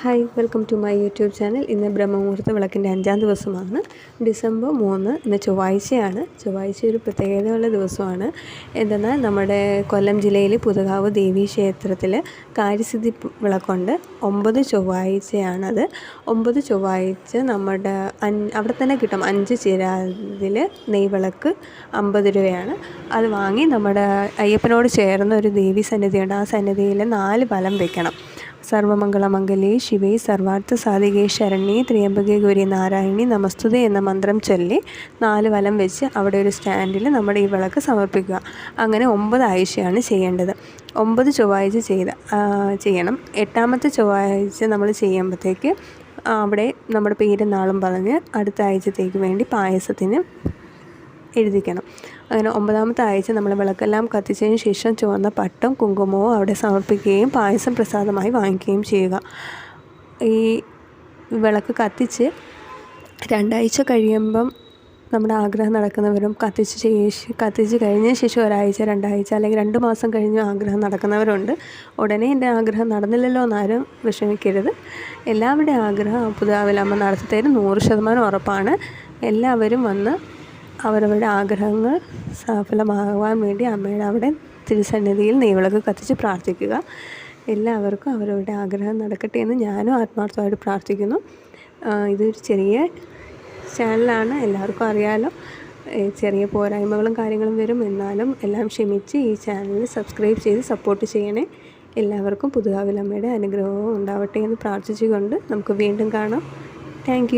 Hi welcome to my YouTube channel. ഇന്ന് ബ്രഹ്മമുഹൂർത്ത വിളക്കിന്റെ അഞ്ചാം ദിവസമാണ്. ഡിസംബർ മൂന്ന് ഇന്ന് ചൊവ്വാഴ്ചയാണ്. ചൊവ്വാഴ്ച ഒരു പ്രത്യേകതയുള്ള ദിവസമാണ്. എന്തെന്നാൽ നമ്മുടെ കൊല്ലം ജില്ലയിൽ പുതുകാവ് ദേവീ ക്ഷേത്രത്തിൽ കാര്യസിദ്ധി വിളക്കുണ്ട്. ഒമ്പത് ചൊവ്വാഴ്ചയാണത്. ഒമ്പത് ചൊവ്വാഴ്ച നമ്മുടെ അവിടെ തന്നെ കിട്ടും അഞ്ച് ചിരാതിൽ നെയ്വിളക്ക് അമ്പത് രൂപയാണ്. അത് വാങ്ങി നമ്മുടെ അയ്യപ്പനോട് ചേർന്ന ഒരു ദേവീ സന്നിധിയുണ്ട്. ആ സന്നിധിയിൽ നാല് ഫലം വെക്കണം. സർവമംഗളമംഗലേ ശിവേ സർവാർത്ഥ സാധികേ ശരണ്യേ ത്രിയംബകേ ഗൗരി നാരായണി. നമസ്തുതേ എന്ന മന്ത്രം ചൊല്ലി നാല് വലം വെച്ച് അവിടെ ഒരു സ്റ്റാൻഡിൽ നമ്മുടെ ഈ വിളക്ക് സമർപ്പിക്കുക. അങ്ങനെ ഒമ്പത് ആഴ്ചയാണ് ചെയ്യേണ്ടത്. ഒമ്പത് ചൊവ്വാഴ്ച ചെയ്ത ചെയ്യണം. എട്ടാമത്തെ ചൊവ്വാഴ്ച നമ്മൾ ചെയ്യുമ്പോഴത്തേക്ക് അവിടെ നമ്മുടെ പേരും നാളും പറഞ്ഞ് അടുത്ത ആഴ്ചത്തേക്ക് വേണ്ടി പായസത്തിന് എഴുതിക്കണം. അങ്ങനെ ഒമ്പതാമത്തെ ആഴ്ച നമ്മൾ വിളക്കെല്ലാം കത്തിച്ചതിന് ശേഷം ചുവന്ന പട്ടും കുങ്കുമവും അവിടെ സമർപ്പിക്കുകയും പായസം പ്രസാദമായി വാങ്ങിക്കുകയും ചെയ്യുക. ഈ വിളക്ക് കത്തിച്ച് രണ്ടാഴ്ച കഴിയുമ്പം നമ്മുടെ ആഗ്രഹം നടക്കുന്നവരും കത്തിച്ച് ശേഷി കത്തിച്ച് കഴിഞ്ഞ ശേഷം ഒരാഴ്ച രണ്ടാഴ്ച അല്ലെങ്കിൽ രണ്ട് മാസം കഴിഞ്ഞ് ആഗ്രഹം നടക്കുന്നവരുണ്ട്. ഉടനെ എന്റെ ആഗ്രഹം നടന്നില്ലല്ലോ എന്നാരും വിഷമിക്കരുത്. എല്ലാവരുടെയും ആഗ്രഹം പുതുതാവിലമ്മ നടത്തിത്തരും. നൂറ് ശതമാനം ഉറപ്പാണ്. എല്ലാവരും വന്ന് അവരവരുടെ ആഗ്രഹങ്ങൾ സഫലമാകുവാൻ വേണ്ടി അമ്മയുടെ അവിടെ തിരുസന്നിധിയിൽ നെയ്വിളക്ക് കത്തിച്ച് പ്രാർത്ഥിക്കുക. എല്ലാവർക്കും അവരവരുടെ ആഗ്രഹം നടക്കട്ടെ എന്ന് ഞാനും ആത്മാർത്ഥമായിട്ട് പ്രാർത്ഥിക്കുന്നു. ഇതൊരു ചെറിയ ചാനലാണ്. എല്ലാവർക്കും അറിയാലോ. ചെറിയ പോരായ്മകളും കാര്യങ്ങളും വരും. എന്നാലും എല്ലാം ക്ഷമിച്ച് ഈ ചാനൽ സബ്സ്ക്രൈബ് ചെയ്ത് സപ്പോർട്ട് ചെയ്യണേ. എല്ലാവർക്കും പുതുകാവിലമ്മയുടെ അനുഗ്രഹവും ഉണ്ടാവട്ടെ എന്ന് പ്രാർത്ഥിച്ചുകൊണ്ട് നമുക്ക് വീണ്ടും കാണാം. താങ്ക്